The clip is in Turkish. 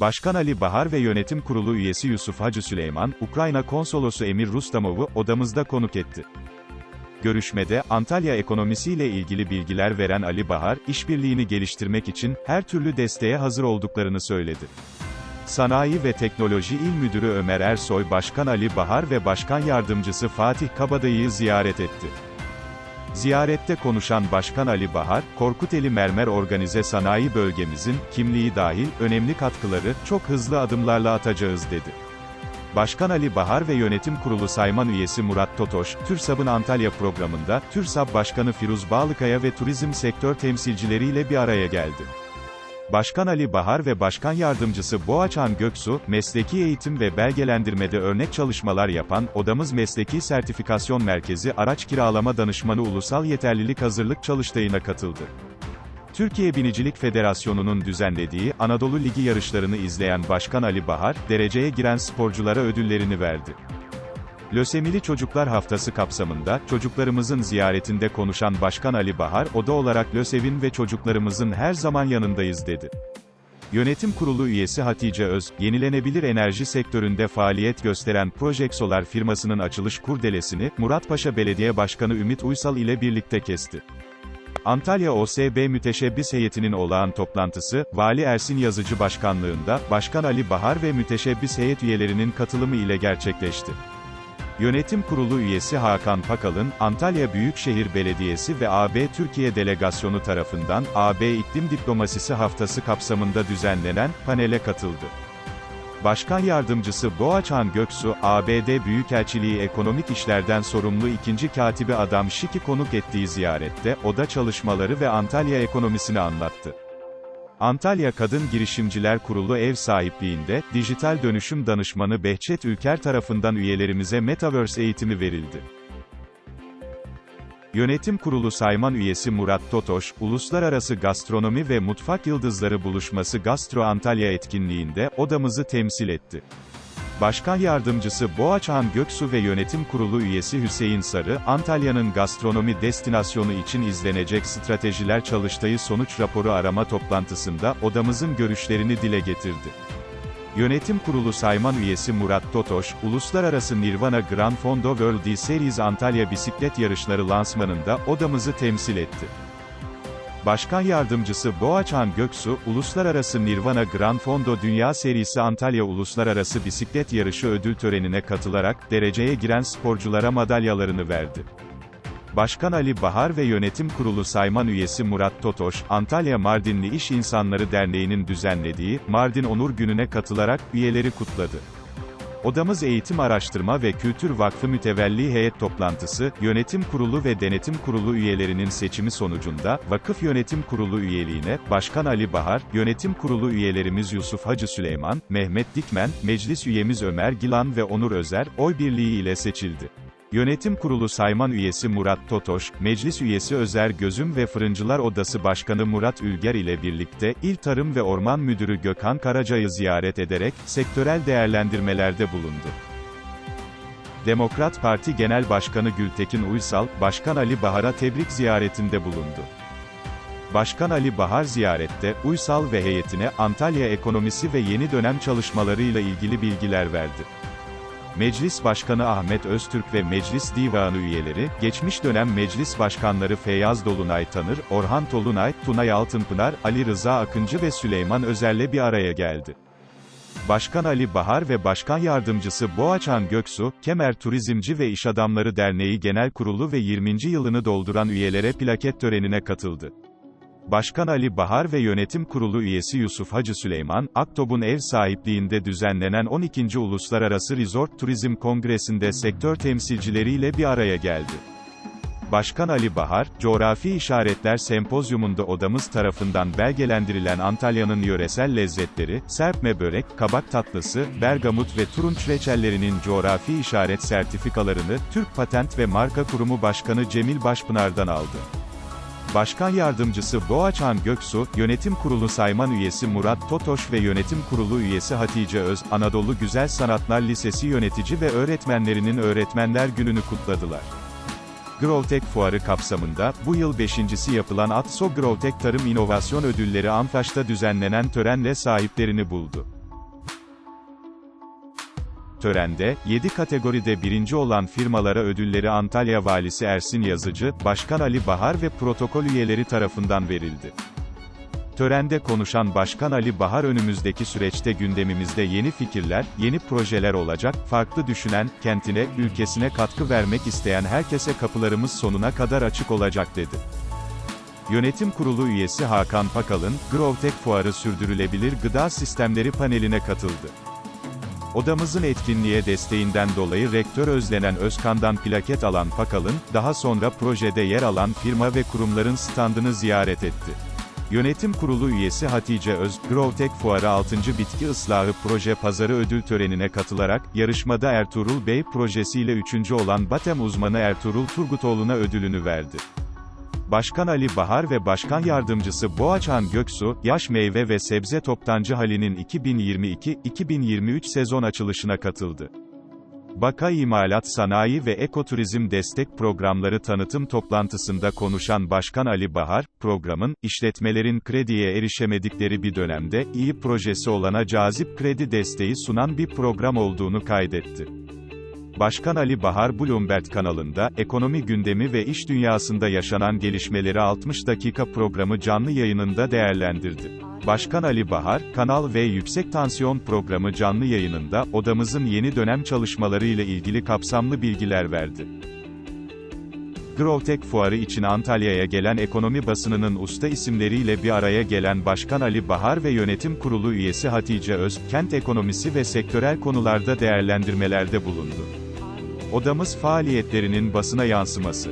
Başkan Ali Bahar ve Yönetim Kurulu üyesi Yusuf Hacı Süleyman, Ukrayna Konsolosu Emir Rustamov'u odamızda konuk etti. Görüşmede, Antalya ekonomisiyle ilgili bilgiler veren Ali Bahar, işbirliğini geliştirmek için, her türlü desteğe hazır olduklarını söyledi. Sanayi ve Teknoloji İl Müdürü Ömer Ersoy Başkan Ali Bahar ve Başkan Yardımcısı Fatih Kabadayı'yı ziyaret etti. Ziyarette konuşan Başkan Ali Bahar, Korkuteli Mermer Organize Sanayi Bölgemizin, kimliği dahil, önemli katkıları, çok hızlı adımlarla atacağız dedi. Başkan Ali Bahar ve Yönetim Kurulu Sayman Üyesi Murat Totoş, TÜRSAB'ın Antalya programında, TÜRSAB Başkanı Firuz Bağlıkaya ve turizm sektör temsilcileriyle bir araya geldi. Başkan Ali Bahar ve Başkan Yardımcısı Boğaçan Göksu, mesleki eğitim ve belgelendirmede örnek çalışmalar yapan, Odamız Mesleki Sertifikasyon Merkezi Araç Kiralama Danışmanı Ulusal Yeterlilik Hazırlık Çalıştayı'na katıldı. Türkiye Binicilik Federasyonu'nun düzenlediği Anadolu Ligi yarışlarını izleyen Başkan Ali Bahar, dereceye giren sporculara ödüllerini verdi. Lösemili Çocuklar Haftası kapsamında, çocuklarımızın ziyaretinde konuşan Başkan Ali Bahar, oda olarak LÖSEV'in ve çocuklarımızın her zaman yanındayız dedi. Yönetim Kurulu üyesi Hatice Öz, yenilenebilir enerji sektöründe faaliyet gösteren Project Solar firmasının açılış kurdelesini, Muratpaşa Belediye Başkanı Ümit Uysal ile birlikte kesti. Antalya OSB Müteşebbis Heyeti'nin olağan toplantısı, Vali Ersin Yazıcı Başkanlığında, Başkan Ali Bahar ve müteşebbis heyet üyelerinin katılımı ile gerçekleşti. Yönetim Kurulu üyesi Hakan Pakal'ın, Antalya Büyükşehir Belediyesi ve AB Türkiye Delegasyonu tarafından, AB İklim Diplomasisi Haftası kapsamında düzenlenen, panele katıldı. Başkan Yardımcısı Boğaçan Göksu, ABD Büyükelçiliği Ekonomik İşlerden sorumlu ikinci katibi Adam Şik'i konuk ettiği ziyarette, oda çalışmaları ve Antalya ekonomisini anlattı. Antalya Kadın Girişimciler Kurulu ev sahipliğinde, dijital dönüşüm danışmanı Behçet Ülker tarafından üyelerimize Metaverse eğitimi verildi. Yönetim Kurulu Sayman üyesi Murat Totoş, Uluslararası Gastronomi ve Mutfak Yıldızları Buluşması Gastro Antalya etkinliğinde, odamızı temsil etti. Başkan Yardımcısı Boğaçhan Göksu ve Yönetim Kurulu üyesi Hüseyin Sarı, Antalya'nın gastronomi destinasyonu için izlenecek stratejiler çalıştayı sonuç raporu arama toplantısında, odamızın görüşlerini dile getirdi. Yönetim Kurulu Sayman üyesi Murat Totoş, Uluslararası Nirvana Grand Fondo World D-Series Antalya bisiklet yarışları lansmanında, odamızı temsil etti. Başkan Yardımcısı Boğaçan Göksu, Uluslararası Nirvana Grand Fondo Dünya Serisi Antalya Uluslararası Bisiklet Yarışı ödül törenine katılarak, dereceye giren sporculara madalyalarını verdi. Başkan Ali Bahar ve Yönetim Kurulu Sayman üyesi Murat Totoş, Antalya Mardinli İş İnsanları Derneği'nin düzenlediği, Mardin Onur Günü'ne katılarak, üyeleri kutladı. Odamız Eğitim Araştırma ve Kültür Vakfı Mütevelli Heyet Toplantısı, Yönetim Kurulu ve Denetim Kurulu üyelerinin seçimi sonucunda, Vakıf Yönetim Kurulu üyeliğine, Başkan Ali Bahar, Yönetim Kurulu üyelerimiz Yusuf Hacı Süleyman, Mehmet Dikmen, Meclis üyemiz Ömer Gilan ve Onur Özer, oy birliği ile seçildi. Yönetim Kurulu Sayman üyesi Murat Totoş, Meclis üyesi Özer Gözüm ve Fırıncılar Odası Başkanı Murat Ülger ile birlikte, İl Tarım ve Orman Müdürü Gökhan Karaca'yı ziyaret ederek, sektörel değerlendirmelerde bulundu. Demokrat Parti Genel Başkanı Gültekin Uysal, Başkan Ali Bahar'a tebrik ziyaretinde bulundu. Başkan Ali Bahar ziyarette, Uysal ve heyetine, Antalya ekonomisi ve yeni dönem çalışmalarıyla ilgili bilgiler verdi. Meclis Başkanı Ahmet Öztürk ve Meclis Divanı üyeleri, geçmiş dönem Meclis Başkanları Feyyaz Dolunay Tanır, Orhan Tolunay, Tunay Altınpınar, Ali Rıza Akıncı ve Süleyman Özer'le bir araya geldi. Başkan Ali Bahar ve Başkan Yardımcısı Boğaçan Göksu, Kemer Turizmci ve İş Adamları Derneği Genel Kurulu ve 20. yılını dolduran üyelere plaket törenine katıldı. Başkan Ali Bahar ve Yönetim Kurulu üyesi Yusuf Hacı Süleyman, Aktob'un ev sahipliğinde düzenlenen 12. Uluslararası Resort Turizm Kongresi'nde sektör temsilcileriyle bir araya geldi. Başkan Ali Bahar, Coğrafi İşaretler Sempozyumunda odamız tarafından belgelendirilen Antalya'nın yöresel lezzetleri, serpme börek, kabak tatlısı, bergamut ve turunç reçellerinin coğrafi işaret sertifikalarını, Türk Patent ve Marka Kurumu Başkanı Cemil Başpınar'dan aldı. Başkan Yardımcısı Boğaçan Göksu, Yönetim Kurulu Sayman üyesi Murat Totoş ve Yönetim Kurulu üyesi Hatice Öz, Anadolu Güzel Sanatlar Lisesi yönetici ve öğretmenlerinin Öğretmenler Günü'nü kutladılar. Growtech Fuarı kapsamında, bu yıl beşincisi yapılan ATSO Growtech Tarım İnovasyon Ödülleri Anfaş'ta düzenlenen törenle sahiplerini buldu. Törende, 7 kategoride birinci olan firmalara ödülleri Antalya Valisi Ersin Yazıcı, Başkan Ali Bahar ve protokol üyeleri tarafından verildi. Törende konuşan Başkan Ali Bahar önümüzdeki süreçte gündemimizde yeni fikirler, yeni projeler olacak, farklı düşünen, kentine, ülkesine katkı vermek isteyen herkese kapılarımız sonuna kadar açık olacak dedi. Yönetim Kurulu üyesi Hakan Pakal'ın, Growtech Fuarı Sürdürülebilir Gıda Sistemleri paneline katıldı. Odamızın etkinliğe desteğinden dolayı Rektör Özlenen Özkan'dan plaket alan Pakal'ın, daha sonra projede yer alan firma ve kurumların standını ziyaret etti. Yönetim Kurulu üyesi Hatice Öz, Growtech Fuarı 6. Bitki Islahı Proje Pazarı ödül törenine katılarak, yarışmada Ertuğrul Bey projesiyle 3. olan Batem uzmanı Ertuğrul Turgutoğlu'na ödülünü verdi. Başkan Ali Bahar ve Başkan Yardımcısı Boğaçhan Göksu, yaş meyve ve sebze toptancı Hali'nin 2022-2023 sezon açılışına katıldı. Baka İmalat Sanayi ve Ekoturizm Destek Programları tanıtım toplantısında konuşan Başkan Ali Bahar, programın, işletmelerin krediye erişemedikleri bir dönemde, iyi projesi olana cazip kredi desteği sunan bir program olduğunu kaydetti. Başkan Ali Bahar Bloomberg kanalında, ekonomi gündemi ve iş dünyasında yaşanan gelişmeleri 60 dakika programı canlı yayınında değerlendirdi. Başkan Ali Bahar, kanal ve yüksek tansiyon programı canlı yayınında, odamızın yeni dönem çalışmaları ile ilgili kapsamlı bilgiler verdi. Growtech fuarı için Antalya'ya gelen ekonomi basınının usta isimleriyle bir araya gelen Başkan Ali Bahar ve Yönetim Kurulu üyesi Hatice Öz, kent ekonomisi ve sektörel konularda değerlendirmelerde bulundu. Odamız faaliyetlerinin basına yansıması.